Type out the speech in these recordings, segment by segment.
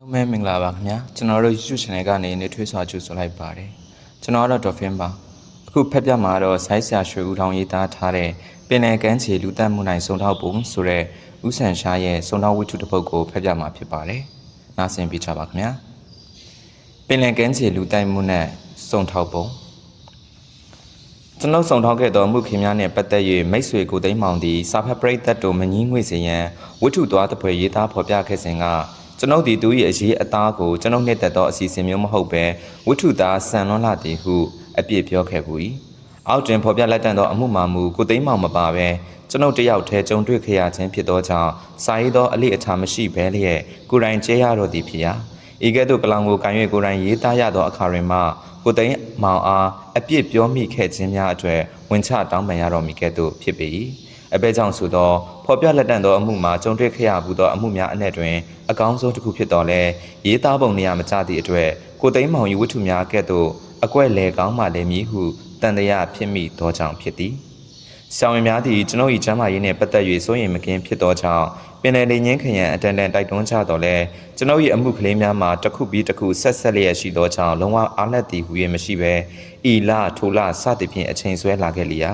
ဟုတ်မဲမင်္ဂလာပါခင်ဗျာကျွန်တော်တို့ YouTube channel ကနေနေထွေးစွာကြိုဆိုလိုက်ပါတယ်ကျွန်တော်ကတော့ Dolphin ပါအခုဖက်ပြမှာတော့ဆိုင်းဆရာရွှေဦးထောင်ရေးသားထားတဲ့ပင်လယ်ကမ်းခြေလူသက်မှုနိုင်စုံထောက်ပုံဆိုတဲ့ဥဆန်ရှားရဲ့စုံထောက်ဝိထုတစ်ပုဒ်ကိုဖက်ပြမှာဖြစ်ပါတယ်နားဆင်ပြချပါခင်ဗျာပင်လယ်ကမ်းခြေလူသက်မှုနဲ့စုံထောက်ပုံကျွန်ုပ်ဆောင်ထောက်ခဲ့သောမှုခင်များနှင့်ပတ်သက်၍မိတ်ဆွေကိုသိမ်းမောင်သည်စာဖတ်ပရိသတ်တို့မငင်းငွေစေရန်ဝတ္ထုသွားတစ်ဖွဲရေးသားဖော်ပြခဲ့စဉ်က ကျွန်ုပ်သည်သူ၏အရေးအသားကိုကျွန်ုပ်နှင့်တက်သောအစီအစဉ်မျိုးမဟုတ်ဘဲဝတ္ထုသားဆန်လွန်လာသည်ဟုအပြစ်ပြောခဲ့ဘူး၏အောက်တွင်ဖော်ပြလက်တန်သောအမှုမှမူကိုသိမ်းမောင်မပါဘဲကျွန်ုပ်တယောက်တည်းကြုံတွေ့ခဲ့ရခြင်းဖြစ်သောကြောင့်စာရေးသောအလိအထာမရှိဘဲလျက်ကိုယ်တိုင်ကျဲရတော့သည်ဖြစ်ရာဤကဲ့သို့ကလောင်ကိုကန်၍ကိုယ်တိုင်ရေးသားရသောအခါတွင်မှကိုသိန်းမောင်အားအပြစ်ပြောမိခဲ့ခြင်းများအတွေ့ဝင်ချတောင်းပန်ရတော်မူခဲ့သို့ဖြစ်ပေ၏ အဘဲကြောင့်ဆိုသောဖော်ပြလက်တန်သောအမှုမှာကြုံတွေ့ခဲ့ရဘူးသောအမှုများအနက်တွင်အကောင်းဆုံးတစ်ခုဖြစ်တော်လဲရေးသားပုံနေရာမကျသည့်အတွေ့ကိုသိန်းမောင်၏ဝတ္ထုများကဲ့သို့အကွက်လေကောင်းမှလည်းမည်ဟုတန်တရားဖြစ်မိသောကြောင့်ဖြစ်သည်။ဆောင်းရင်များသည့်ကျွန်ုပ်၏ကျမ်းမာရေးနှင့်ပတ်သက်၍စိုးရိမ်မကင်းဖြစ်သောကြောင့်ပင်လယ်လေငင်းခရံအတန်တန်တိုက်တွန်းကြတော်လဲကျွန်ုပ်၏အမှုကလေးများမှာတစ်ခုပြီးတစ်ခုဆက်ဆက်လျက်ရှိသောကြောင့်လုံးဝအားလက်သည်ဟူ၍မရှိဘဲဤလထိုလစသည်ဖြင့်အချိန်ဆွဲလာခဲ့လျာ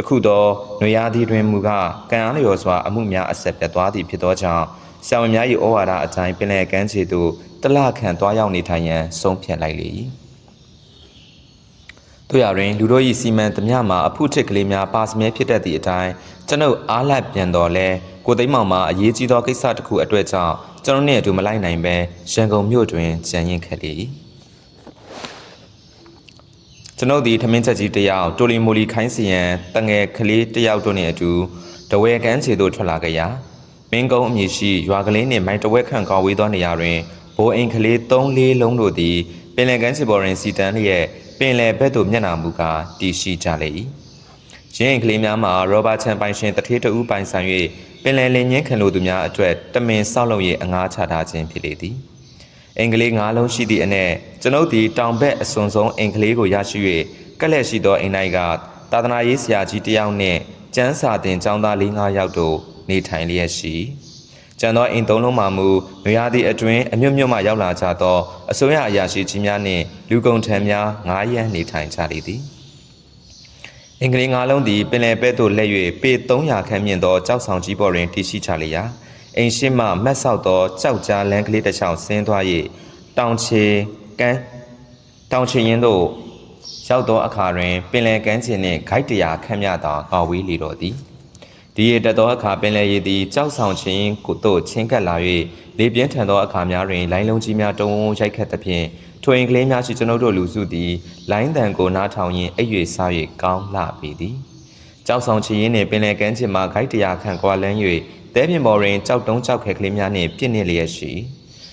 တခုသောနွေရာသီတွင်မူကကံအားလျော်စွာအမှုများအဆက်ပြတ်သွားသည်ဖြစ်သောကြောင့်ဆောင်းရင်များ၏ဩဝါဒအတိုင်းပင်လယ်ကမ်းခြေသို့တလခန့်သွားရောက်နေထိုင်ရန်ဆုံးဖြတ်လိုက်လေ၏တို့ရတွင်လူတို့၏စီမံသမျှမှာအဖုထစ်ကလေးများပါစမဲဖြစ်တတ်သည့်အတိုင်းကျွန်ုပ်အားလက်ပြန်တော်လဲကိုသိမ်းမောင်မှာအရေးကြီးသောကိစ္စတစ်ခုအတွက်ကြောင့်ကျွန်တော်နှင့်အတူမလိုက်နိုင်ပဲရန်ကုန်မြို့တွင်ကြံရင်ခဲ့လေ၏ ကျွန်ုပ်သည်ထမင်းချက်ကြီးတစ်ယောက်တိုလီမိုလီခိုင်းစီရန်တငယ်ကလေးတစ်ယောက်တို့နှင့်အတူတဝဲကန်းခြေသို့ထွက်လာကြရာမင်းကုန်းအမည်ရှိရွာကလေးနှင့်မိုင်တဝက်ခန့်ကောင်းဝေးသောနေရာတွင်ဘိုးအိမ်ကလေး၃လေးလုံးတို့သည်ပင်လယ်ကမ်းခြေပေါ်တွင်စီတန်းလျက်ပင်လယ်ဘက်သို့မျက်နှာမူကားတည်ရှိကြလေ၏ရင်းအိမ်ကလေးများမှာရောဘတ်ချန်ပိုင်ရှင်တထေးတဦးပိုင်ဆိုင်၍ပင်လယ်လင်ငင်းခံလိုသူများအတွက်တမင်ဆောက်လုပ်၍အငားချထားခြင်းဖြစ်လေသည် အင်္ဂလိပ်၅လုံးရှိသည့်အနက်ကျွန်ုပ်သည်တောင်ဘက်အစွန်ဆုံးအင်္ဂလိပ်ကိုရရှိ၍ကက်လက်ရှိသောအိမ်၌ကသာသနာရေးဆရာကြီးတစ်ယောက်နှင့်ကျမ်းစာသင်ကျောင်းသား၄၅ယောက်တို့နေထိုင်လျက်ရှိကျန်သောအိမ်သုံးလုံးမှမူနွေရာသီအတွင်းအမြတ်မြတ်မှရောက်လာကြသောအစိုးရအရာရှိကြီးများနှင့်လူကုန်ထမ်းများ၅ရက်နေထိုင်ကြလေသည်အင်္ဂလိပ်၅လုံးသည်ပင်လယ်ပဲ့သို့လက်၍ပေ300ခန့်မြင့်သောကြောက်ဆောင်ကြီးပေါ်တွင်တည်ရှိကြလေရာ အိမ်ရှိမှမတ်ဆောက်သောကြောက်ကြားလမ်းကလေးတစ်ချောင်းဆင်းသွား၍တောင်ချေကန်းတောင်ချေရင်သို့ရောက်သောအခါတွင်ပင်လယ်ကမ်းခြေနှင့်ဂိုက်တရာခန့်မြသာကာဝေးလေတော်သည်ဒီရတက်သောအခါပင်လယ်ရည်သည်ကြောက်ဆောင်ခြင်းကိုတို့ချင်းကပ်လာ၍လေပြင်းထန်သောအခါများတွင်လိုင်းလုံးကြီးများတုံးဝုံရိုက်ခတ်သဖြင့်ထိုအိမ်ကလေးများရှိကျွန်ုပ်တို့လူစုသည်လိုင်းတန်ကိုနားထောင်ရင်းအိပ်၍စား၍ကောင်းလှပေသည် ကြောက်ဆောင်ခြင်းနှင့်ပင်လယ်ကမ်းခြေမှဂိုက်တရာခန့်ကွာလန်း၍တဲပြင်ပေါ်တွင်ကြောက်တုံးကြောက်ခဲကလေးများနှင့်ပြည့်နေလျက်ရှိ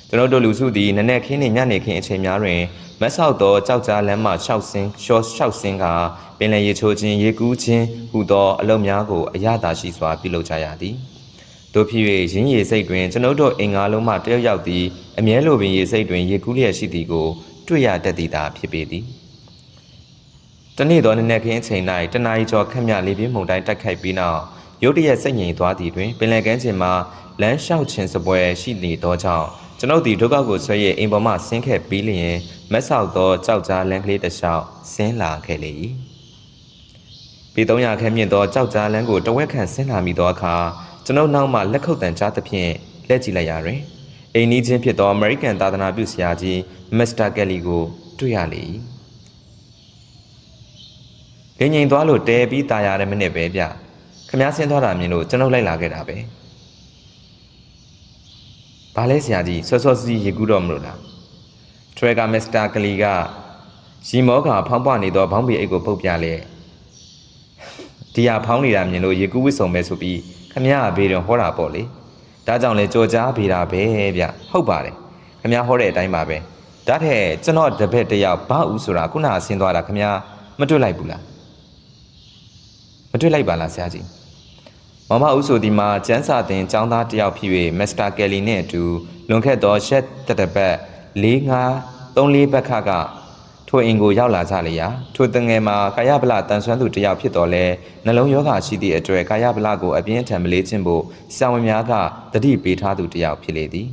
ကျွန်ုပ်တို့လူစုသည်နက်နက်ခင်းနှင့်ညနေခင်းအချိန်များတွင်မတ်ဆောက်သောကြောက်ကြားလမ်းမှ၆ဆင်းရှော့၆ဆင်းကပင်လယ်ရေချိုးခြင်းရေကူးခြင်းဟူသောအလုပ်များကိုအရသာရှိစွာပြုလုပ်ကြရသည်တို့ဖြစ်၍ရင်းရည်စိတ်တွင်ကျွန်ုပ်တို့အင်္ဂါလုံးမှတယောက်ယောက်သည်အမြဲလိုပင်ရေစိတ်တွင်ရေကူးလျက်ရှိသည်ကိုတွေ့ရတတ်သည်သာဖြစ်ပေသည် တနေ့သောနေ့နက်ခင်းအချိန်၌တနာရီကျော်ခန့်မြလေးပြင်းမုန်တိုင်းတိုက်ခိုက်ပြီးနောက်ရုတ်တရက်စိတ်ငြိမ်သွားသည်တွင်ပင်လယ်ကမ်းခြေမှာလမ်းလျှောက်ခြင်းစပွဲရှိနေသောကြောင့်ကျွန်ုပ်သည်ဒုက္ခကိုဆွဲ၍အိမ်ပေါ်မှဆင်းခဲ့ပြီးလျင်မက်ဆောက်သောကြောက်ကြားလမ်းကလေးတစ်လျှောက်ဆင်းလာခဲ့လေ၏ပေ300ခန့်မြင့်သောကြောက်ကြားလမ်းကိုတဝက်ခန့်ဆင်းလာမိသောအခါကျွန်ုပ်နောက်မှလက်ခုပ်တန်ကြားသဖြင့်လက်ကြည့်လိုက်ရတွင်အိမ်နီးချင်းဖြစ်သောအမေရိကန်သာသနာပြုဆရာကြီးမစ္စတာကယ်လီကိုတွေ့ရလေ၏ လင်းငိမ်သွားလို့တဲပြီးตายရတဲ့မိနစ်ပဲဗျခမားဆင်းသွားတာမြင်လို့ကျွန်ုပ်လိုက်လာခဲ့တာပဲဘာလဲဆရာကြီးစောစောစီးရေကူးတော့မလို့လားထရက်ကမစ္စတာကလီကရီမောကဖောင်းပွားနေသောဘောင်းပီအိတ်ကိုပုတ်ပြလေဒီဟာဖောင်းနေတာမြင်လို့ရေကူးဝစ်စုံပဲဆိုပြီးခမရအဘေးတော့ဟောတာပေါ့လေဒါကြောင့်လေကြော်ကြားပေးတာပဲဗျဟုတ်ပါတယ်ခမရဟောတဲ့အတိုင်းပါပဲဒါထက်ကျွန်တော်တပည့်တယောက်ဘာဦးဆိုတာခုနအဆင်းသွားတာခမရမတွေ့လိုက်ဘူးလား မတွေ့လိုက်ပါလားဆရာကြီးမမဦးဆိုဒီမှာကျန်းစာတင်ចောင်းသားတယောက်ဖြစ်၍မစ္စတာကယ်လီနဲ့အတူလွန်ခဲ့သောရက်တတပတ်၄၅၃၄ဘက်ခကထိုအင်ကိုရောက်လာကြလေရာထိုတငယ်မှာကာယဗလတန်ဆွမ်းသူတယောက်ဖြစ်တော်လဲနှလုံးယောဂရှိသည့်အတွေ့ကာယဗလကိုအပြင်းထန်မလေးခြင်းဖို့ဆံဝင်များကတတိပေးထားသူတယောက်ဖြစ်လေသည်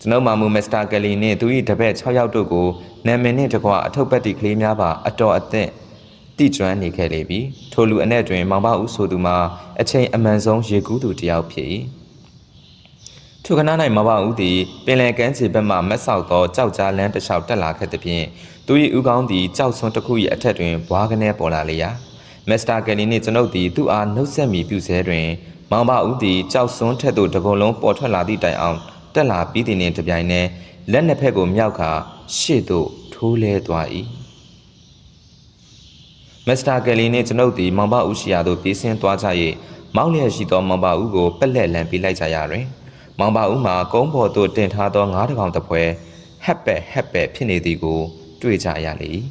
ကျွန်ုပ်မာမူမစ္စတာကယ်လီနှင့်သူ၏တပည့်6ယောက်တို့ကိုနာမည်နှင့်တကွအထုပ်ပတ်တီကလေးများပါအတော်အသင့် တိကျွမ်းနေခဲ့လေပြီထိုလူအနက်တွင်မောင်မဦးဆိုသူမှာအချိန်အမှန်ဆုံးရေကူးသူတစ်ယောက်ဖြစ်၏ထိုကနာ၌မောင်မဦးသည်ပင်လယ်ကမ်းခြေဘက်မှမက်ဆောက်သောကြောက်ကြားလမ်းတစ်လျှောက်တက်လာခဲ့သဖြင့်သူ၏ဥကောင်းသည်ကြောက်ဆွန်းတစ်ခု၏အထက်တွင်ဘွားကနေပေါ်လာလေရာမစ္စတာကယ်လီနှင့်ကျွန်ုပ်သည်သူ့အားနှုတ်ဆက်မိပြုစဲတွင် မောင်မဦးသည်ကြောက်ဆွန်းထက်သို့တကုံလုံးပေါ်ထွက်လာသည့်တိုင်အောင်တက်လာပြီးသည်နှင့်တပြိုင်နက်လက်နှစ်ဖက်ကိုမြောက်ခါရှေ့သို့ထိုးလဲသွား၏ မစ္စတာကယ်လီနှင့်ကျွန်ုပ်သည်မောင်မဦးရှိရာသို့ပြေးဆင်းသွားကြ၍မောင်းလျက်ရှိသောမောင်မဦးကိုပက်လက်လန်ပေးလိုက်ကြရာတွင်မောင်မဦးမှာကုန်းပေါ်သို့တင်ထားသောငါးတကောင်တစ်ဖွဲဟက်ပက်ဟက်ပက်ဖြစ်နေသည်ကို တွေ့ကြရလေ၏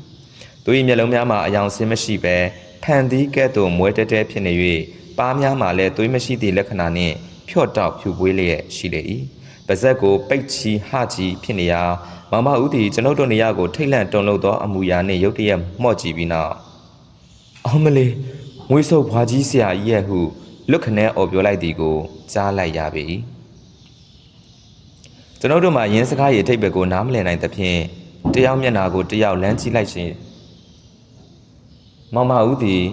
သူ၏မျက်လုံးများမှာအယောင်ဆင်းမရှိဘဲဖန်သီးကဲ့သို့မွဲတဲတဲဖြစ်နေ၍ပါးများမှာလည်းသွေးမရှိသည့်လက္ခဏာနှင့်ဖြော့တောက်ဖြူပွေးလျက်ရှိလေ၏ပါဇက်ကိုပိတ်ချီဟချီဖြစ်နေရာမောင်မဦးသည်ကျွန်ုပ်တို့နေရာကိုထိတ်လန့်တုန်လှုပ်သောအမူအရာနှင့်ရုတ်တရက်မှော့ကြည့်ပြီးနောက် အောင်မလေးငွေဆုပ်ဘွားကြီးဆရာကြီးရဲ့ဟုလွတ်ခနဲအော်ပြောလိုက်သည်ကိုကြားလိုက်ရပေ၏ကျွန်ုပ်တို့မှာရင်းစကားရဲ့အထိပ်ပဲကိုနားမလည်နိုင်သဖြင့်တယောက်မျက်နာကိုတယောက်လမ်းကြည့်လိုက်ရှင်မောင်မဦးသည်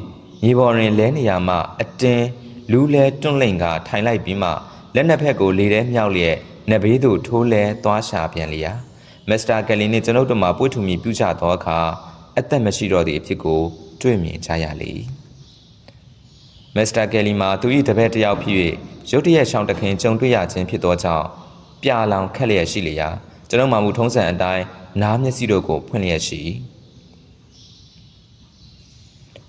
မြေပေါ်တွင်လဲနေရာမှအတင်းလူးလဲတွန့်လိန်ကထိုင်လိုက်ပြီးမှလက်နှစ်ဖက်ကိုလေထဲမြောက်လျက်နဘေးသို့ထိုးလဲသွားရှာပြန်လျာမစ္စတာကယ်လီနှင့်ကျွန်ုပ်တို့မှပွေ့ထူမီပြုချသောအခါ အသက်မရှိတော့သည့်အဖြစ်ကို တွေ့မြင်ကြရလေ၏မစ္စတာကယ်လီမှာသူ၏တပည့်တစ်ယောက်ဖြစ်၍ရုတ်တရက်ရှောင်းတခင်ကြုံတွေ့ရခြင်းဖြစ်သောကြောင့်ပြာလောင်ခက်လျက်ရှိလျာကျွန်ုပ်မှမူထုံးစံအတိုင်းနားမျက်စိတို့ကိုဖွင့်လျက်ရှိ၏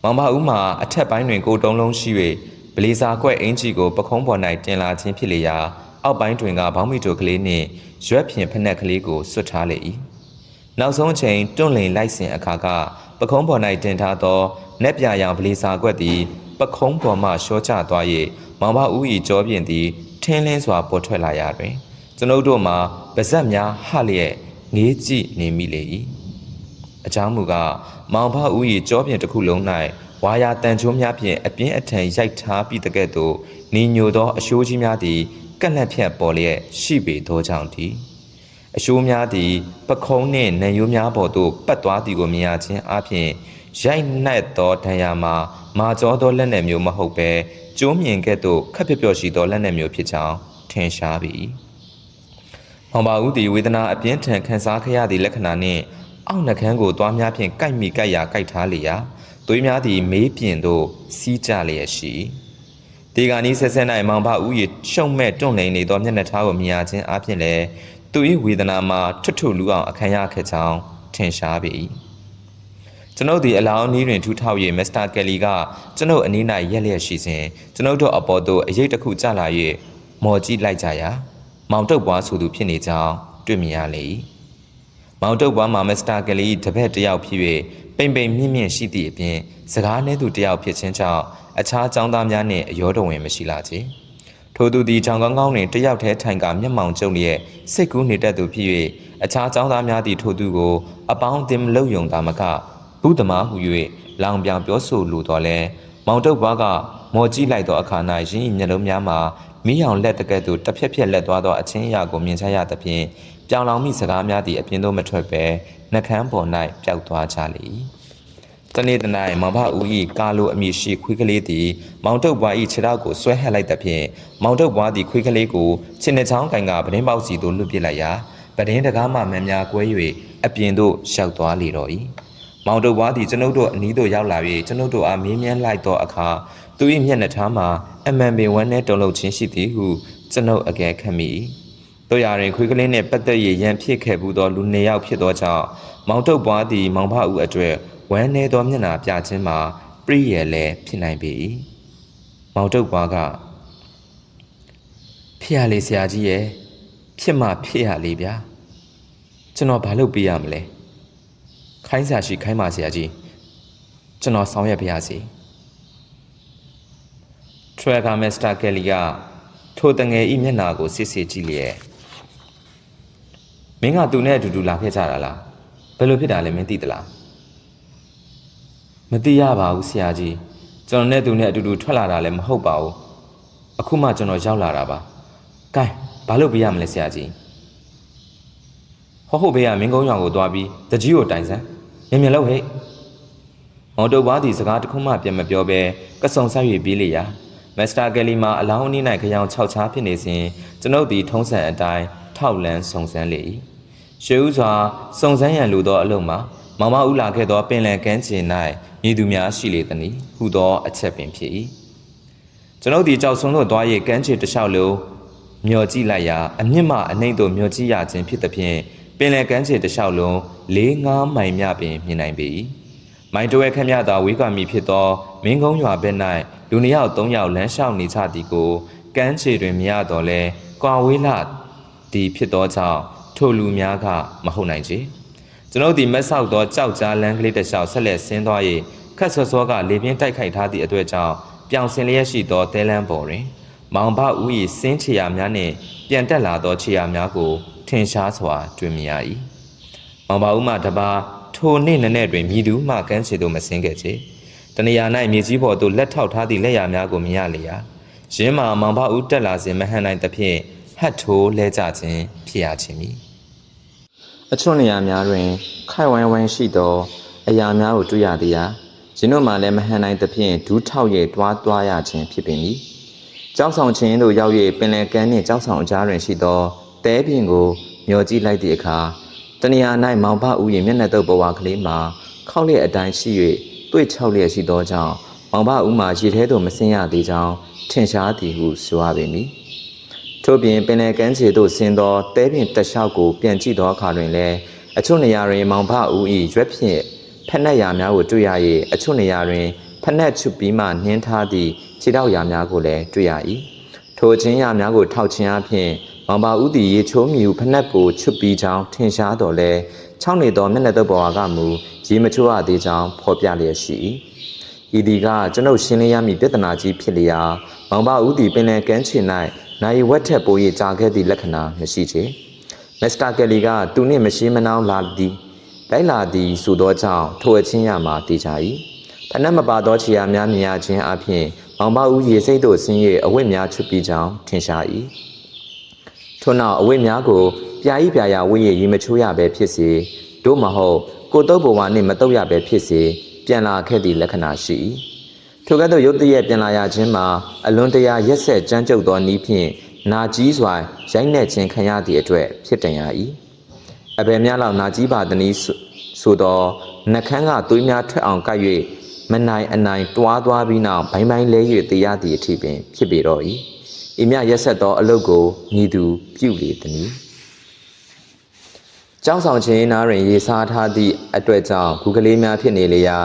မောင်မဦးမှာအထက်ပိုင်းတွင်ကိုတုံးလုံးရှိ၍ဗလီစာကွက်အင်ဂျီကိုပခုံးပေါ်၌တင်လာခြင်းဖြစ်လျာအောက်ပိုင်းတွင်ကဘောင်းမီတိုကလေးနှင့်ရွက်ဖြင့်ဖက်နှက်ကလေးကိုဆွတ်ထားလေ၏ နောက်ဆုံးအချိန်တွန့်လင်လိုက်စဉ်အခါကပခုံးပေါ်၌တင်ထားသောနက်ပြရောင်ဗလီစာကွက်သည်ပခုံးပေါ်မှရှော့ချသွား၍မောင်မဦး၏ကြောပြင်သည်ထင်းလင်းစွာပေါ်ထွက်လာရတွင် ကျွန်ုပ်တို့မှာပါဇက်များဟလျက်ငေးကြည့်နေမိလေ၏အကြောင်းမူကားမောင်ဖဦး၏ကြောပြင်တစ်ခုလုံး၌ဝါယာတန်ချိုးများဖြင့်အပြင်းအထန်ရိုက်ထားပြီးတကဲ့သို့နေညိုသောအရှိုးကြီးများသည်ကက်လက်ဖြတ်ပေါ်လျက်ရှိပေသောကြောင့်တည်း အရှိုးများသည်ပခုံးနှင့်နံရိုးများပေါ်သို့ပတ်သွားသည်ကိုမြင်ရခြင်းအပြင်ရိုက်နှက်သောဒဏ်ရာမှာမာကျောသောလက်နက်မျိုးမဟုတ်ဘဲကျိုးမြင်ကဲ့သို့ခက်ပြပြရှိသောလက်နက်မျိုးဖြစ်ကြောင်းထင်ရှားပြီ။မောင်ပါဦးသည်ဝေဒနာအပြင်းထန်ခံစားခဲ့ရသည့်လက္ခဏာနှင့်အောက်နှကန်းကိုသွားများဖြင့်ကိုက်မိကိုက်ရာကိုက်ထားလျာသွေးများသည်မေးပြင်သို့စီးကြလျက်ရှိဒီကနေ့ဆက်ဆက်၌မောင်ဖဦး၏ရှုံမဲ့တွန့်နေနေသောမျက်နှာထားကိုမြင်ရခြင်းအပြင်လည်း သူ၏ဝေဒနာမှာထွတ်ထွလူအောင်အခမ်းရခဲ့ကြောင်းထင်ရှားပေ၏ကျွန်ုပ်သည်အလောင်းနီးတွင်ထူထောက်၍မစ္စတာကယ်လီကကျွန်ုပ်အနီး၌ရက်လျက်ရှိစဉ်ကျွန်ုပ်တို့အပေါ်သို့အရေးတစ်ခုကျလာ၍မော်ကြည့်လိုက်ကြရာမောင်တုတ်ပွားဆိုသူဖြစ်နေကြောင်းတွေ့မြင်ရလေ၏မောင်တုတ်ပွားမှာမစ္စတာကယ်လီတပည့်တစ်ယောက်ဖြစ်၍ပိန်ပိန်မြင့်မြင့်ရှိသည့်အပြင်စကားနှဲသူတစ်ယောက်ဖြစ်ခြင်းကြောင့်အခြားចောင်းသားများနှင့်အယောတော်ဝင်မရှိလာချေ ထိုသူသည်ချောင်ကောင်းကောင်းတွင်တယောက်တည်းထိုင်ကမျက်မှောင်ကျုံလျက်စိတ်ကူးနေတတ်သူဖြစ်၍အခြားចောင်းသားများသည်ထိုသူကိုအပေါင်းအသင်းမလုပ်ယုံသာမကဘုဒ္ဓမာဟု၍လောင်ပြောင်ပြောဆိုလိုတော်လဲမောင်တုတ်ဘွားကမော်ကြည့်လိုက်သောအခါ၌ရင်းဤမျက်လုံးများမှာမီးရောင်လက်တကဲ့သို့တစ်ဖြက်ဖြက်လက်သွားသောအချင်းအရာကိုမြင်ချရသဖြင့်ပြောင်လောင်မိစကားများသည့်အပြင်သို့မထွက်ပဲနှကန်းပေါ်၌ပျောက်သွားကြလေ၏ တနေ့တနေ့မောင်ဖဦး၏ကာလိုအမည်ရှိခွေးကလေးသည်မောင်တုတ်ဘွား၏ခြေထောက်ကိုဆွဲဟက်လိုက်သဖြင့်မောင်တုတ်ဘွားသည်ခွေးကလေးကိုခြေနှချောင်းကင်ကပဒင်းပေါက်စီသို့လွတ်ပစ်လိုက်ရာပဒင်းတကားမှမများကွဲ၍အပြင်သို့ရောက်သွားလေတော့၏မောင်တုတ်ဘွားသည်ကျွန်ုပ်တို့အနီးသို့ရောက်လာ၍ကျွန်ုပ်တို့အားမေးမြန်းလိုက်သောအခါသူ၏မျက်နှာထားမှာအမှန်ပင်ဝမ်းနဲ့တုံ့လုပ်ခြင်းရှိသည်ဟုကျွန်ုပ်အကဲခတ်မိ၏တို့ရရင်ခွေးကလေးနှင့်ပတ်သက်ရရန်ဖြစ်ခဲ့ဘူးသောလူနေယောက်ဖြစ်သောကြောင့်မောင်တုတ်ဘွားသည်မောင်ဖဦးအတွက် ဝမ်းနေသောမျက်နှာပြခြင်းမှာပြည့်ရယ်လည်းဖြစ်နိုင်ပေ၏မောင်တုတ်ဘွားကဖြစ်ရလေဆရာကြီးရဲ့ဖြစ်မှဖြစ်ရလေဗျာကျွန်တော်ဘာလုပ်ပေးရမလဲခိုင်းစာရှိခိုင်းပါဆရာကြီးကျွန်တော်ဆောင်ရွက်ပါရစေထရဂါမစ္စတာကယ်လီကထိုတငယ်ဤမျက်နှာကိုစစ်စစ်ကြည့်လျက်မင်းကသူနဲ့အတူတူလာခဲ့ကြတာလားဘယ်လိုဖြစ်တာလဲမင်းသိသလားမ သိရပါဘူးဆရာကြီးကျွန်တော်နဲ့သူနဲ့အတူတူထွက်လာတာလည်းမဟုတ်ပါဘူးအခုမှကျွန်တော်ရောက်လာတာပါကဲဘာလို့ပြရမလဲဆရာကြီးဟောဟုတ်ဘေးကမင်းကုန်းရွာကိုသွားပြီးတကြီးကိုတိုင်စမ်းမြင်မြင်လို့ဟဲ့မော်တုတ်ဘားဒီစကားတစ်ခုမှပြန်မပြောဘဲကဆုံဆိုင်၍ပြေးလေရာမစ္စတာကယ်လီမှာအလောင်းအနည်း၌ခရောင်6ချားဖြစ်နေစဉ်ကျွန်ုပ်သည်ထုံးစံအတိုင်းထောက်လန်းစုံစမ်းလေ၏ရှေးဥစွာစုံစမ်းရန်လိုသောအလုံးမှာမောင်မဦးလာခဲ့သောပင်လယ်ကမ်းခြေ၌ ညီသူများရှိလေသည်။ဟုသောအချက်ပင်ဖြစ်၏ကျွန်ုပ်ဒီကြောက်ဆုံးတို့သွား၍ကမ်းခြေတစ်လျှောက်လုံးမျောကြည့်လိုက်ရာအမြင့်မှအနှိမ့်သို့မျောကြည့်ရခြင်းဖြစ်သဖြင့်ပင်လယ်ကမ်းခြေတစ်လျှောက်လုံး၄၅မိုင်မြပင်မြင်နိုင်ပေ၏မိုင်တဝဲခန့်မြသာဝေးကွာမီဖြစ်သောမင်းကုန်းရွာဘက်၌လူနှစ်ယောက်သုံးယောက်လမ်းလျှောက်နေကြသည်ကိုကမ်းခြေတွင်မြင်ရတော့လဲကွာဝေးလာသည်ဖြစ်သောကြောင့်ထိုလူများကမဟုတ်နိုင်ချေ ကျွန်ုပ်ဒီမက်ဆောက်သောကြောက်ကြားလမ်းကလေးတစ်လျှောက်ဆက်လက်ဆင်းသွား၍ခက်ဆော့ဆော့ကလေပြင်းတိုက်ခိုက်ထားသည့်အတွက်ကြောင့်ပြောင်စင်လျက်ရှိသောတဲလန်းပေါ်တွင် မောင်ဘဦး၏စင်းချေရများနှင့်ပြန်တက်လာသောချေရများကို ထင်ရှားစွာတွေ့မြင်ရ၏။မောင်ဘဦးမှတပါထိုနေ့နည်းနည်းတွင်မြည်သူမှကန်းချေသို့မစင်းခဲ့ချေ။တနေရာ၌မြေကြီးပေါ်သို့လက်ထောက်ထားသည့်လက်ရာများကိုမြင်ရလေရာရင်းမှာမောင်ဘဦးတက်လာစဉ်မဟန်နိုင်သဖြင့်ဟတ်ထိုးလဲကြခြင်းဖြစ်ရခြင်းမည်။ အချွတ်နေရာများတွင်ခိုက်ဝိုင်းဝိုင်းရှိသော အရာများကိုတွေ့ရသည်ရာရင်းတို့မှလည်းမဟန်နိုင်သဖြင့်ဒူးထောက်၍တွားတွားရခြင်းဖြစ်ပေမည်။ကျောင်းဆောင်ချင်းတို့ရောက်၍ပင်လယ်ကမ်းနှင့်ကျောင်းဆောင်အကြားတွင်ရှိသောတဲပြင်ကိုမျောကြည့်လိုက်သည့်အခါတနေရာ၌မောင်ဖဦး၏မျက်နှာတုပ်ဘဝကလေးမှာခောက်လျက်အတိုင်းရှိ၍တွေ့ချောက်လျက်ရှိသောကြောင့်မောင်ဖဦးမှာရေထဲသို့မဆင်းရသေးကြောင်းထင်ရှားသည်ဟုဆိုရပေမည်။ ထို့ပြင်ပင်လယ်ကမ်းခြေသို့ဆင်းသောတဲပြင်တစ်လျှောက်ကိုပြန်ကြည့်သောအခါတွင်လည်းအချို့နေရာတွင်မောင်ဖဦး၏ရွက်ဖြင့်ဖက်နှက်ရာများကိုတွေ့ရ၍အချို့နေရာတွင်ဖက်နှက်ချုပ်ပြီးမှနှင်းထားသည့်ခြေထောက်ရာများကိုလည်းတွေ့ရ၏ထိုချင်းရာများကိုထောက်ခြင်းအပြင်မောင်ပါဦးသည်ရေချိုးမြူဖက်နှက်ကိုချွတ်ပြီးကြောင်းထင်ရှားတော်လဲချောင်းနေသောမျက်နှာသက်ပေါ်ကမူရေမချိုးရသေးကြောင်းဖော်ပြလျက်ရှိ၏ဤဒီကကျွန်ုပ်ရှင်းလင်းရမည့်ပြဿနာကြီးဖြစ်လျာမောင်ပါဦးသည်ပင်လယ်ကမ်းခြေ၌ နိုင်ဝက်ထက်ပို၍ကြာခဲ့သည့်လက္ခဏာမရှိချေမစ္စတာကယ်လီကသူနှင့်မရှိမနှောင်းလာသည်လိုက်လာသည်ဆိုသောကြောင့်ထိုအချင်းရမှာတည်ကြ၏ဖနက်မပါသောခြေရာများမြင်ရခြင်းအပြင်မောင်မဦးရေစိတ်တို့ဆင်း၍အဝတ်များချွတ်ပြီးကြောင်းထင်ရှား၏ထို့နောက်အဝတ်များကိုပြာဤပြာရာဝိရရေမချိုးရပဲဖြစ်စေတို့မဟုတ်ကိုတုပ်ဘဝနှင့်မတုပ်ရပဲဖြစ်စေပြန်လာခဲ့သည့်လက္ခဏာရှိ၏ ထိုကဲ့သို့ရုတ်တရက်ပြန်လာရခြင်းမှာအလွန်တရာရက်ဆက်ကြမ်းကြုတ်သောနီးဖြင့်နာကြီးစွာရိုက်နှက်ခြင်းခံရသည့်အတွက်ဖြစ်တန်ရ၏အဘယ်များလောက်နာကြီးပါသည်နည်းဆိုသောနှခမ်းကသွေးများထွက်အောင်ကပ်၍မနိုင်အနိုင်တွားသွားပြီးနောက်ဘိုင်းဘိုင်းလဲ၍တရားသည့်အထိပင်ဖြစ်ပေတော့၏ဤမြရက်ဆက်သောအလုတ်ကိုမြည်သူပြုလေသည်။ကျောင်းဆောင်ချင်းနားတွင်ရေစားထားသည့်အတွက်ကြောင့်ဂူကလေးများဖြစ်နေလေရာ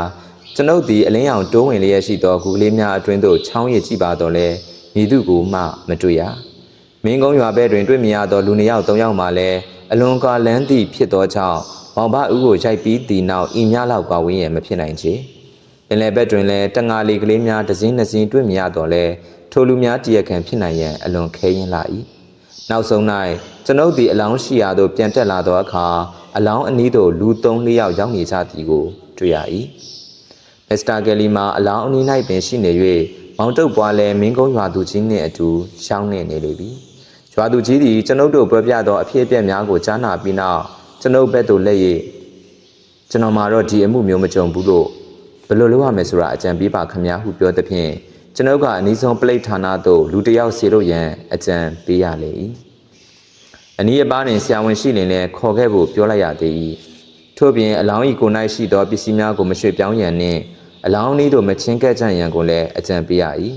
ကျွန်ုပ်သည်အလင်းရောင်တိုးဝင်လျက်ရှိသောဂူကလေးများအတွင်းသို့ချောင်းရည်ကြည့်ပါတော့လဲမြည်သူကိုမှမတွေ့ရ။မင်းကုန်းရွာဘက်တွင်တွေ့မြင်ရသောလူနှစ်ယောက်သုံးယောက်မှလည်းအလွန်ကာလန်းသည့်ဖြစ်သောကြောင့်မောင်ဘဦးကိုရိုက်ပြီးတီနောက်ဤများလောက်ကဝင်းရမဖြစ်နိုင်ချေ။ပင်လယ်ဘက်တွင်လည်းတငါလီကလေးများတစ်စင်းနှစ်စင်းတွေ့မြင်ရတော့လဲထိုလူများတရခံဖြစ်နိုင်ရန်အလွန်ခဲရင်လာ၏နောက်ဆုံး၌ကျွန်ုပ်သည်အလောင်းရှိရာသို့ပြန်တက်လာသောအခါအလောင်းအနီးသို့လူ၃၄ယောက်ရောက်နေကြသည်ကိုတွေ့ရ၏ မစ္စတာကယ်လီမှာအလောင်းအနီး၌ပင်ရှိနေ၍မောင်တုတ်ပွားလဲမင်းကုန်းရွာသူကြီးနှင့်အတူရှောင်းနေနေလေပြီရွာသူကြီးသည်ကျွန်ုပ်တို့ပြောပြသောအဖြစ်အပျက်များကိုကြားနာပြီးနောက်ကျွန်ုပ်ဘက်သို့လက်၍ကျွန်တော်မှာတော့ဒီအမှုမျိုးမကြုံဘူးလို့ဘယ်လိုလုပ်ရမလဲဆိုတာအကြံပေးပါခမများဟုပြောသဖြင့်ကျွန်ုပ်ကအနည်းဆုံးပလိတ်ဌာနသို့လူတစ်ယောက်စီလို့ရန်အကြံပေးရလေ၏အနည်းအပါးနှင့်ဆရာဝန်ရှိလင်လည်းခေါ်ခဲ့ဖို့ပြောလိုက်ရသေး၏ထို့ပြင်အလောင်းဤကို၌ရှိသောပစ္စည်းများကိုမရွှေ့ပြောင်းရန်နှင့် အလောင်းဤသို့မချင်းကပ်ကြရန်ကိုလည်းအကြံပေးရ၏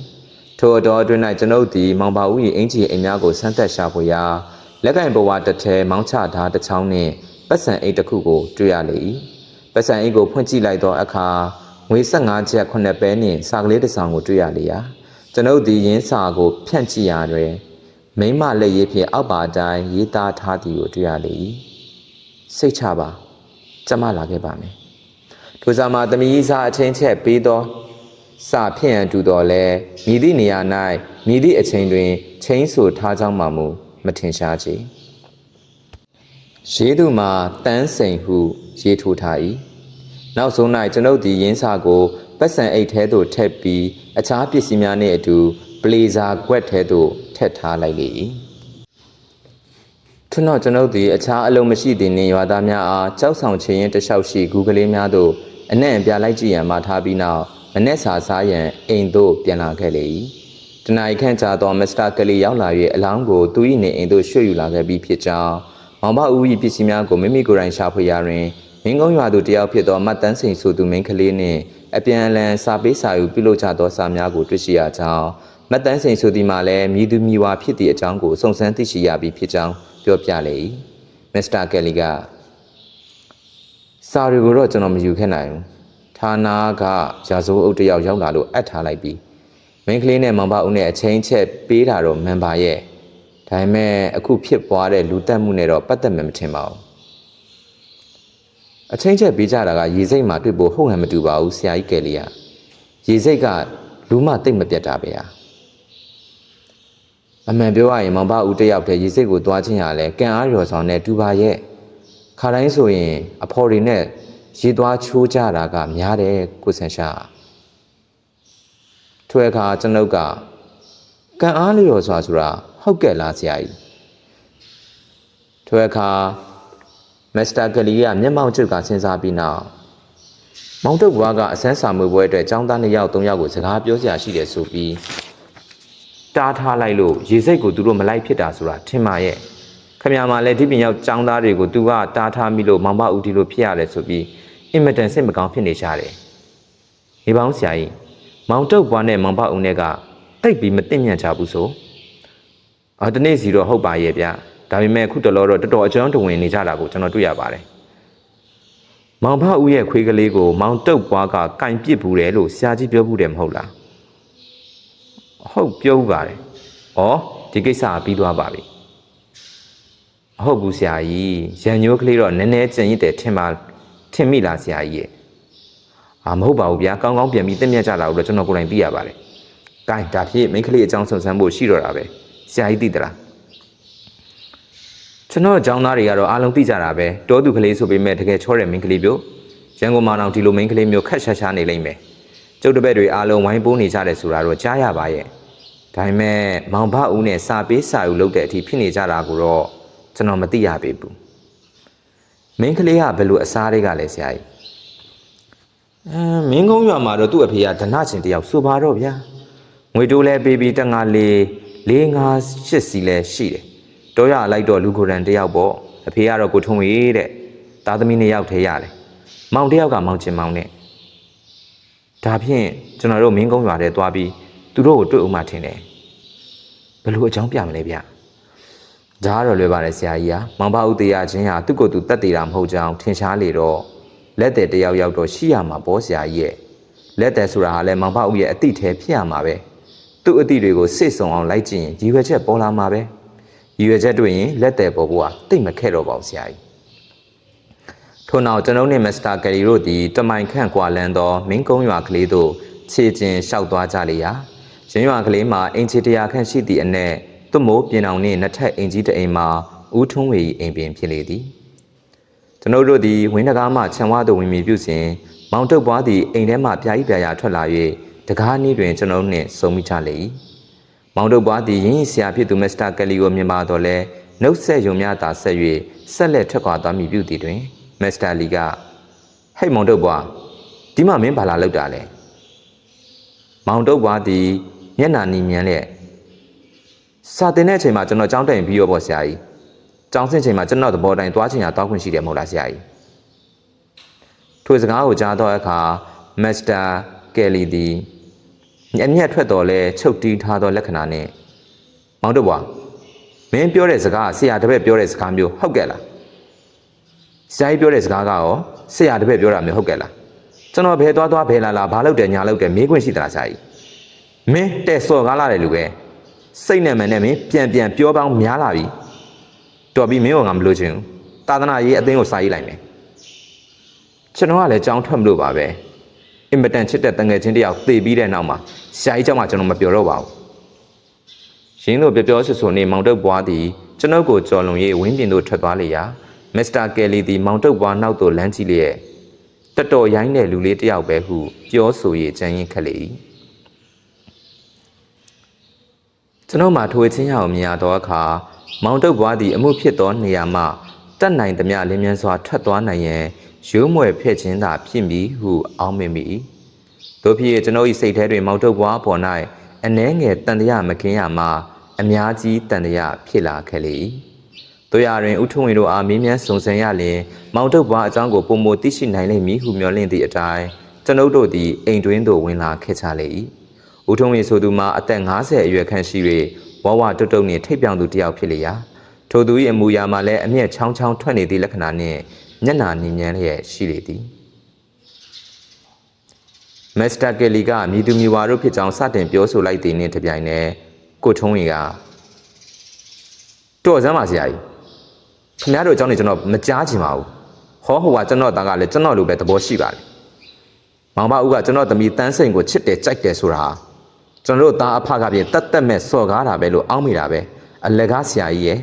ထို့အတော်အတွင်း၌ကျွန်ုပ်သည်မောင်ပါဦး၏အင်ကြီးအိမ်များကိုဆန်းသက်ရှာဖွေရာလက်ကင်ဘဝတစ်ထဲမောင်းချထားတစ်ချောင်းနှင့်ပတ်စံအိတ်တစ်ခုကိုတွေ့ရလေ၏ပတ်စံအိတ်ကိုဖွင့်ကြည့်လိုက်သောအခါငွေ15ချက်9ပဲနှင့်စာကလေးတစ်စောင်ကိုတွေ့ရလေရာကျွန်ုပ်ဒီရင်းစာကိုဖြန့်ကြည့်ရာတွင်မိမလက်ရေးဖြင့်အောက်ပါအတိုင်းရေးသားထားသည်ကိုတွေ့ရလေ၏စိတ်ချပါကျမလာခဲ့ပါမယ် ထိုစာမှာသမီးစာအချင်းချက်ပေးသောစာဖြင့်အတူတော်လဲမိသည့်နေရာ၌မိသည့်အချိန်တွင်ချင်းဆိုထားကြောင်းမှမူမထင်ရှားချေရေးသူမှာတန်းစိန်ဟုရေးထိုးထား၏နောက်ဆုံး၌ကျွန်ုပ်သည်ရင်းစာကိုပတ်စံအိတ်ထဲသို့ထည့်ပြီးအခြားပစ္စည်းများနှင့်အတူပလေဇာကွက်ထဲသို့ထည့်ထားလိုက်လေ၏ထွန်းတော့ကျွန်ုပ်သည်အခြားအလုံးမရှိသည့်နေရွာသားများအားကြောက်ဆောင်ချင်ရင်တလျှောက်ရှိဂူကလေးများသို့ အနှံ့ပြလိုက်ကြည့်ရန်မှာထားပြီးနောက်မနေ့စာစားရန်အိမ်သို့ပြန်လာခဲ့လေ၏တနအိခန့်ကြာသောမစ္စတာကလေးရောက်လာ၍အလောင်းကိုသူ၏နေအိမ်သို့ရွှေ့ယူလာခဲ့ပြီးဖြစ်ကြောင်းမောင်ဘဦး၏ပစ္စည်းများကိုမိမိကိုယ်တိုင်ရှာဖွေရာတွင်မင်းကုန်းရွာသူတယောက်ဖြစ်သောမတ်တန်းစိန်ဆိုသူမင်းကလေးနှင့်အပြန်အလှန်စာပေးစာယူပြုလုပ်ကြသောစာများကိုတွေ့ရှိရကြောင်းမတ်တန်းစိန်ဆိုသည်မှာလည်းမြည်သူမြည်ဝါဖြစ်သည့်အကြောင်းကိုစုံစမ်းသိရှိရပြီးဖြစ်ကြောင်းပြောပြလေ၏မစ္စတာကယ်လီက စာတွေကိုတော့ကျွန်တော်မယူခဲ့နိုင်ဘူးဌာနကရာဇဝတ်အုပ်တစ်ယောက်ရောက်လာလို့အပ်ထားလိုက်ပြီးမင်းကလေးနဲ့မောင်ဘဦးနဲ့အချင်းချက်ပေးတာတော့မန်ပါရဲ့ဒါပေမဲ့အခုဖြစ်ပွားတဲ့လူတက်မှုနဲ့တော့ပတ်သက်မှမထင်ပါဘူးအချင်းချက်ပေးကြတာကရေစိတ်မှာတွေ့ဖို့ဟုတ်ဟန်မတူပါဘူးဆရာကြီးကယ်လီကရေစိတ်ကလူမတိတ်မပြတ်တာပဲဟာအမှန်ပြောရရင်မောင်ဘဦးတစ်ယောက်တည်းရေစိတ်ကိုသွားချင်းရလဲကံအားရော်ဆောင်နဲ့တူပါရဲ့ ခါတိုင်းဆိုရင် အဖော်တွေနဲ့ရေသွားချိုးကြတာကများတယ်ကိုဆန်ရှာထွဲခါကျွန်ုပ်ကကံအားလျော်စွာဆိုတာဟုတ်ကဲ့လားဆရာကြီးထွဲခါမစ္စတာကလီကမျက်မှောက်ကျုပ်ကစဉ်းစားပြီးနောက်မောင်တုတ်ဘွားကအစမ်းစာမွေပွဲအတွက်ចောင်းသားနှစ်ယောက်သုံးယောက်ကိုစကားပြောစရာရှိတယ်ဆိုပြီးတားထားလိုက်လို့ရေစိတ်ကိုသူတို့မလိုက်ဖြစ်တာဆိုတာထင်ပါရဲ့ ခမရမှာလည်းဒီပင်ရောက်ចောင်းသားတွေကိုသူကတားထားမိလို့မောင်မဦးဒီလိုဖြစ်ရတယ်ဆိုပြီးအင်မတန်စိတ်မကောင်းဖြစ်နေကြတယ်။ဒီပေါင်းဆရာကြီးမောင်တုတ်ဘွားနဲ့မောင်ဘဦးနဲ့ကတိတ်ပြီးမသိမြတ်ကြဘူးဆို။အော်ဒီနေ့စီတော့ဟုတ်ပါရဲ့ဗျ။ဒါပေမဲ့ခုတလောတော့တော်တော်အကျွမ်းတဝင်နေကြတာကိုကျွန်တော်တွေ့ရပါတယ်။မောင်ဘဦးရဲ့ခွေးကလေးကိုမောင်တုတ်ဘွားကကင်ပစ်ဘူးတယ်လို့ဆရာကြီးပြောဘူးတယ်မဟုတ်လား။ဟုတ်ပြောဥပါတယ်။ဩဒီကိစ္စကပြီးသွားပါပြီ။ အဟုတ်ဘူးဆရာကြီး။ရန်ညိုးကလေးတော့နည်းနည်းကြင်ရစ်တယ်ထင်ပါထင်မိလားဆရာကြီးရဲ့။အာမဟုတ်ပါဘူးဗျာ။ကောင်းကောင်းပြန်ပြီးတင့်မြတ်ကြတာကိုတော့ကျွန်တော်ကိုယ်တိုင်သိရပါတယ်။ကိုင်းဒါဖြစ်မိန်းကလေးအကြောင်းစုံစမ်းဖို့ရှိတော့တာပဲ။ဆရာကြီးသိသလား။ကျွန်တော်အကြောင်းသားတွေကတော့အားလုံးသိကြတာပဲ။တောသူကလေးဆိုပေမဲ့တကယ်ချောတဲ့မိန်းကလေးမျိုး။ရန်ကုန်မှာတော့ဒီလိုမိန်းကလေးမျိုးခက်ရှာရှာနေလိမ့်မယ်။ကျုပ်တပည့်တွေအားလုံးဝိုင်းပိုးနေကြတယ်ဆိုတာတော့ကြားရပါရဲ့ဒါပေမဲ့မောင်ဘဦးနဲ့စာပေးစာယူလုပ်တဲ့အထိဖြစ်နေကြတာကိုတော့ ကျွန်တော်မသိရပေဘူးမင်းကလေးကဘယ်လိုအစားတွေကလဲဆရာကြီးအမ်မင်းကုန်းရွာမှာတော့သူ့အဖေကဒနာချင်းတယောက်ဆိုပါတော့ဗျာငွေတိုးလဲပေးပြီးတငါလေး၄၅၈စီလဲရှိတယ်တော့ရလိုက်တော့လူကိုယ်ရန်တယောက်ပေါ့အဖေကတော့ကိုထုံးဝေးတဲ့သားသမီးနှစ်ယောက်ထဲရတယ်မောင်တယောက်ကမောင်ချင်းမောင်နဲ့ဒါဖြင့်ကျွန်တော်တို့မင်းကုန်းရွာထဲသွားပြီးသူတို့ကိုတွေ့အောင်မှထင်တယ်ဘယ်လိုအကြောင်းပြမလဲဗျ ဒါကတော့လွယ်ပါတယ်ဆရာကြီးဟာမောင်ဘဦးတရားချင်းဟာသူ့ကိုယ်သူတတ်တည်တာမဟုတ်ကြောင်းထင်ရှားလေတော့လက်တယ်တယောက်ယောက်တော့ရှိရမှာပေါ့ဆရာကြီးရဲ့လက်တယ်ဆိုတာဟာလည်းမောင်ဘဦးရဲ့အတိထဲဖြစ်ရမှာပဲသူ့အတိတွေကိုစိတ်ဆုံအောင်လိုက်ကြည့်ရင်ဒီရွယ်ချက်ပေါ်လာမှာပဲဒီရွယ်ချက်တွေ့ရင်လက်တယ်ပေါ်ဖို့ကတိတ်မခဲ့တော့ပါဘူးဆရာကြီးထို့နောက်ကျွန်ုပ်နှင့်မစ္စတာကယ်လီတို့သည်တမိုင်ခန့်ကွာလန်းသောမင်းကုန်းရွာကလေးသို့ခြေကျင်လျှောက်သွားကြလေရာရင်းရွာကလေးမှာအင်ချီတရာခန့်ရှိသည့်အနက် သွမိုးပြင်အောင်နှင့်နှစ်ထပ်အင်ကြီးတစ်အိမ်မှာဦးထွန်းဝေ၏အိမ်ပင်ဖြစ်လေသည်ကျွန်ုပ်တို့သည်ဝင်းတကားမှခြံဝါသို့ဝင်မီပြုစဉ်မောင်တုတ်ပွားသည်အိမ်ထဲမှပြာကြီးပြာရာထွက်လာ၍တကားနည်းတွင်ကျွန်ုပ်နှင့်ဆုံမိကြလေ၏မောင်တုတ်ပွားသည်ရင်းရဆရာဖြစ်သူမစ္စတာကယ်လီကိုမြင်ပါတော့လဲနှုတ်ဆက်ယုံများသာဆက်၍ဆက်လက်ထွက်ခွာသွားမည်ပြုသည်တွင်မစ္စတာလီကဟဲ့မောင်တုတ်ဘွားဒီမှာမင်းဘာလာလောက်တာလဲမောင်တုတ်ဘွားသည်မျက်နာနီမြန်းလက် စာတင်တဲ့အချိန်မှာကျွန်တော်ကြောင်းတိုင်ပြီးရောပေါ့ဆရာကြီးကြောင်းစင်ချိန်မှာကျွန်တော်သဘောတိုင်းသွားချင်ရတောက်ခွင့်ရှိတယ်မဟုတ်လားဆရာကြီးထိုစကားကိုကြားတော့အခါမစ္စတာကယ်လီသည်ညံ့ညက်ထွက်တော်လဲချုပ်တီးထားသောလက္ခဏာနဲ့မောင်တုတ်ဘွားမင်းပြောတဲ့စကားကဆရာတပည့်ပြောတဲ့စကားမျိုးဟုတ်ကဲ့လားဆရာကြီးပြောတဲ့စကားကရောဆရာတပည့်ပြောတာမျိုးဟုတ်ကဲ့လားကျွန်တော်ဘယ်သွားသွားဘယ်လာလာဘာလုပ်တယ်ညာလုပ်တယ်မေးခွင့်ရှိသလားဆရာကြီးမင်းတဲ့စော်ကားလာတယ်လူပဲ စိတ်နဲ့မှန်နဲ့မင်းပြန်ပြန်ပြောပေါင်းများလာပြီတော်ပြီမင်းကငါမလို့ချင်ဘူးသာသနာရေးအသင်းကိုစာရေးလိုက်မယ်ကျွန်တော်ကလည်းကြောင်းထွက်မလို့ပါပဲအင်မတန်ချစ်တဲ့တန်ငယ်ချင်းတယောက်သေပြီးတဲ့နောက်မှာဆရာကြီးကြောင့်မှကျွန်တော်မပြောတော့ပါဘူးရင်းတို့ပြောပြောဆွဆွနေမောင်တုတ်ဘွားသည်ကျွန်ုပ်ကိုကြော်လွန်ရေးဝင်းပြင်သို့ထွက်သွားလေရာမစ္စတာကယ်လီသည်မောင်တုတ်ဘွားနောက်သို့လမ်းကြည့်လျက်တတော်ရိုင်းတဲ့လူလေးတယောက်ပဲဟုပြောဆို၍ကြံရင်ခက်လေ၏ ကျွန်တော်မှထိုးချင်းရအောင်မြင်ရသောအခါမောင်တုတ်ဘွားသည်အမှုဖြစ်သောနေရာမှတက်နိုင်သမျှလင်းမြန်စွာထွက်သွားနိုင်ရန်ရိုးမွယ်ဖျက်ခြင်းသာဖြစ်မည်ဟုအောင်းမိမိ၏တို့ဖြစ်ကျွန်ုပ်၏စိတ်ထဲတွင်မောင်တုတ်ဘွားပေါ်၌အနှဲငယ်တန်တရားမကင်းရမှအများကြီးတန်တရားဖြစ်လာခဲ့လေ၏တို့ရတွင်ဥထုံဝင်တို့အားမင်းမြန်းစုံစမ်းရလျင်မောင်တုတ်ဘွားအကြောင်းကိုပုံမသိရှိနိုင်လိမ့်မည်ဟုမျှော်လင့်သည့်အတိုင်းကျွန်ုပ်တို့သည်အိမ်တွင်းသို့ဝင်လာခဲ့ကြလေ၏ ဥထုံဝင်ဆိုသူမှာအသက်50အရွယ်ခန့်ရှိ၍ဝဝတုတ်တုတ်နှင့်ထိပ်ပြောင်သူတစ်ယောက်ဖြစ်လျာထိုသူ၏အမူအရာမှာလည်းအမျက်ချောင်းချောင်းထွက်နေသည့်လက္ခဏာနှင့်မျက်နှာမြင်မြန်းလျက်ရှိလေသည်မစ္စတာကယ်လီကမြည်သူမြည်ဝါတို့ဖြစ်ကြောင်းစတင်ပြောဆိုလိုက်သည်နှင့်တပြိုင်နက်ကိုထုံးဝင်ကတော်စမ်းပါဆရာကြီးခင်ဗျားတို့အကြောင်းနေကျွန်တော်မကြားချင်ပါဘူးဟောဟိုကကျွန်တော်သားကလည်းကျွန်တော်လိုပဲသဘောရှိပါလေမောင်မဦးကကျွန်တော်သမီးတန်းစိန်ကိုချစ်တယ်ကြိုက်တယ်ဆိုတာ ကျွန်တော်တို့သားအဖကပြင်တတ်တက်မဲ့စော်ကားတာပဲလို့အောင်းမိတာပဲအလကားဆရာကြီးရဲ့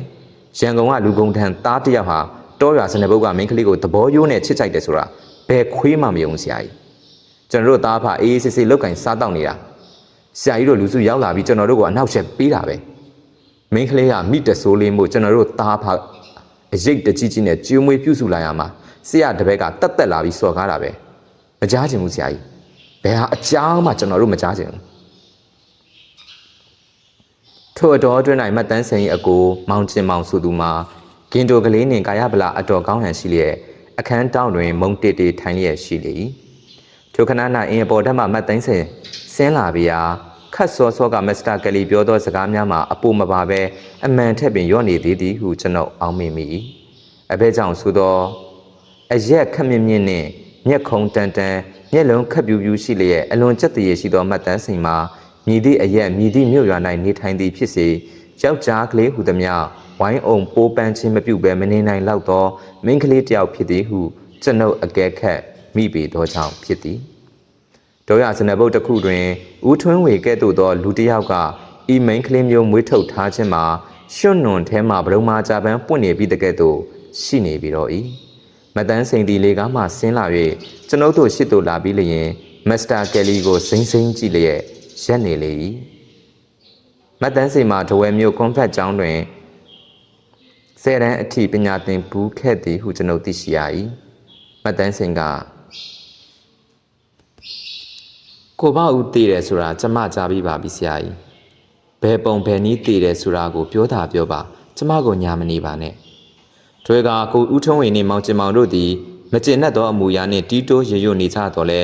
ရန်ကုန်ကလူကုန်ထံသားတစ်ယောက်ဟာတောရွာစနေဘုတ်ကမင်းကလေးကိုသဘောရိုးနဲ့ချစ်ကြိုက်တယ်ဆိုတာဘယ်ခွေးမှမယုံဆရာကြီးကျွန်တော်တို့သားအဖအေးအေးဆေးဆေးလောက်ကင်စားတော့နေတာဆရာကြီးတို့လူစုရောက်လာပြီးကျွန်တော်တို့ကိုအနောက်ချက်ပေးတာပဲမင်းကလေးကမိတဆိုးလေးမို့ကျွန်တော်တို့သားအဖအရေးတကြီးကြီးနဲ့ကျွေးမွေးပြုစုလာရမှာဆရာတပည့်ကတက်တက်လာပြီးစော်ကားတာပဲမကြားချင်ဘူးဆရာကြီးဘယ်ဟာအကြောင်းမှကျွန်တော်တို့မကြားချင်ဘူး ထို့အတော်အတွင်း၌မတ်တန်းစင်၏အကိုမောင်ကျင်မောင်ဆိုသူမှာဂင်တိုကလေးနှင့်ကာယဗလာအတော်ကောင်းဟန်ရှိလျက်အခန်းတောင်းတွင် မုံတေတေထိုင်လျက်ရှိလေ၏ထိုခဏ၌အင်အပေါ်ထက်မှမတ်တန်းစင်ဆင်းလာပြီးရာခတ်စောစောကမစ္စတာကလီပြောသောစကားများမှာအပူမပါဘဲအမှန်ထက်ပင်ရော့နေသေးသည်ဟုကျွန်ုပ်အောက်မေ့မိ၏အဘဲကြောင့်ဆိုသောအရက်ခက်မြင့်မြင့်နှင့်မျက်ခုံတန်တန်မျက်လုံးခက်ပြူးပြူးရှိလျက်အလွန်ကြက်တရေရှိသောမတ်တန်းစင်မှာ မြည်သည့်အရက်မြည်သည့်မြို့ရွာ၌နေထိုင်သည်ဖြစ်စေယောက်ျားကလေးဟုသည်များဝိုင်းအောင်ပိုးပန်းခြင်းမပြုတ်ဘဲမနေနိုင်တော့သောမိန်းကလေးတစ်ယောက်ဖြစ်သည်ဟုကျွန်ုပ်အကဲခတ်မိပေသောကြောင့်ဖြစ်သည်ဒေါရစနဘုတ်တစ်ခုတွင်ဦးထွန်းဝေကဲ့သို့သောလူတစ်ယောက်ကဤမိန်းကလေးမျိုးမွေးထုတ်ထားခြင်းမှာရွှွနွန်ထဲမှဗရုံမာကြပန်းပွင့်နေပြီးတကဲ့သို့ရှိနေပြီးတော့၏မတန်းစိန်ဒီလေကားမှဆင်းလာ၍ကျွန်ုပ်တို့ရှစ်တို့လာပြီးလျင်မစ္စတာကယ်လီကိုစိမ့်စိမ့်ကြည့်လျက် ရက်နေလေ၏မတ်တန်းစိန်မှာဒဝဲမျိုးကွန်ဖက်ကျောင်းတွင်ဆယ်တန်းအထိပညာသင်ဘူးခဲ့သည်ဟုကျွန်ုပ်သိရှိရ၏မတ်တန်းစိန်ကကိုဘဦးတည်တယ်ဆိုတာကျမကြားပြီးပါပြီဆရာကြီးဘယ်ပုံဘယ်နည်းတည်တယ်ဆိုတာကိုပြောတာပြောပါကျမကိုညာမနေပါနဲ့ထွေကကိုဦးထုံးဝင်းနေမောင်ကျင်မောင်တို့သည်မကျင်တတ်သောအမူအရာနှင့်တီးတိုးရေရွနေကြတော့လဲ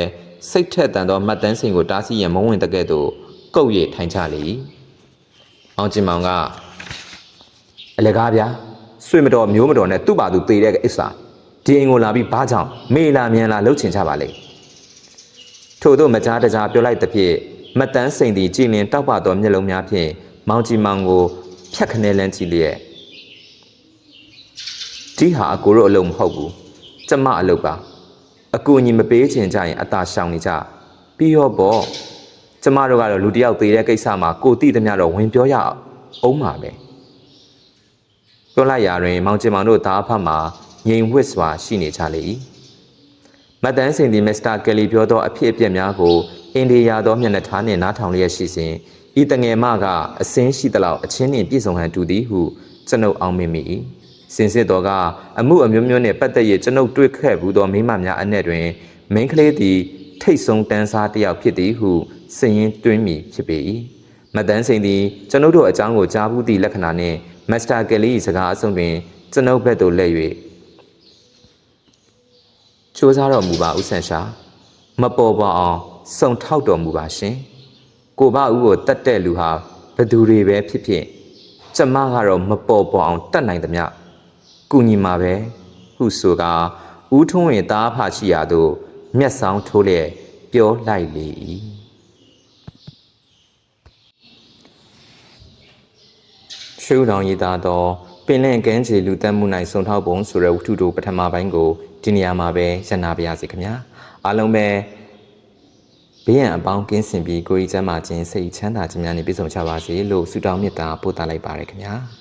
စိတ်ထက်တန်သောမှတ်တမ်းစင်ကိုတားဆီးရန်မဝင်တကဲ့သို့ကုတ်ရထိုင်ကြလေ။အောင်ကျင်မောင်ကအလကားဗျာဆွေမတော်မျိုးမတော်နဲ့သူ့ပါသူတည်တဲ့ကိစ္စဒီအိမ်ကိုလာပြီးဘာကြောင့်မေလာမြန်လာလှုပ်ချင်ကြပါလေ။ထို့သောမကြားတကြားပြောလိုက်သဖြင့်မတ်တန်းစိန်သည်ကြည်လင်တောက်ပသောမျက်လုံးများဖြင့်မောင်ကြီးမောင်ကိုဖြတ်ခနဲလန်းကြည့်လျက်ဒီဟာအကိုတို့အလုံးမဟုတ်ဘူးကျမအလုပ်ပါ အကူအညီမပေးချင်ကြရင်အသာရှောင်နေကြပြီးတော့ပေါ့ကျမတို့ကတော့လူတယောက်သေးတဲ့ကိစ္စမှာကိုတိသမျှတော့ဝင်ပြောရအောင်ပါပဲပြောလိုက်ရာတွင် မောင်ကျင်မောင်တို့သားအဖမှာငြိမ်ဝှစ်စွာရှိနေကြလေ၏မတ်တန်းစင်ဒီမစ္စတာကယ်လီပြောသောအဖြစ်အပျက်များကိုအင်ဒီယာသောမျက်နှာထားနှင့်နားထောင်လျက်ရှိစဉ်ဤတငယ်မကအစင်းရှိသလောက်အချင်းနှင့်ပြည့်စုံဟန်တူသည်ဟုကျွန်ုပ်အောင်မိမိ၏ စင်စစ်တော်ကအမှုအမျိုးမျိုးနှင့်ပတ်သက်၍ကျွန်ုပ်တွေ့ခဲ့ဘူးသောမိမများအနက်တွင်မိန်းကလေးသည်ထိတ်ဆုံးတန်းစားတစ်ယောက်ဖြစ်သည်ဟုစင်ရင်တွင်းမိဖြစ်ပေ၏မတန်းစိန်သည်ကျွန်ုပ်တို့အကြောင်းကိုကြားဘူးသည့်လက္ခဏာနှင့်မစ္စတာကယ်လီ၏စကားအဆုံးတွင်ကျွန်ုပ်ဘက်သို့လှည့်၍စူးစားတော်မူပါဦးဆန်ရှာမပေါ်ပါအောင်စုံထောက်တော်မူပါရှင်ကိုဘဦးကိုတတ်တဲ့လူဟာဘသူတွေပဲဖြစ်ဖြစ်ကျမကတော့မပေါ်ပေါ်အောင်တတ်နိုင်သမျှ ကုညီမှာပဲဟုဆိုကာဦးထွန်းဝင်သားဖရှိရာသို့မျက်စောင်းထိုးလျက်ပြောလိုက်လေ၏ရှုထောင်ရည်သားသောပင်လန့်ကန်းချီလူတက်မှု၌စုံထောက်ပုံဆိုတဲ့ဝတ္ထုတို့ပထမပိုင်းကိုဒီနေရာမှာပဲရန်နာပါရစေခင်ဗျာအားလုံးပဲဘေးရန်အပေါင်းကင်းစင်ပြီးကိုယ်ကြီးကျမ်းမာခြင်းစိတ်ချမ်းသာခြင်းများနဲ့ပြည့်စုံကြပါစေလို့ဆုတောင်းမေတ္တာပို့သလိုက်ပါရခင်ဗျာ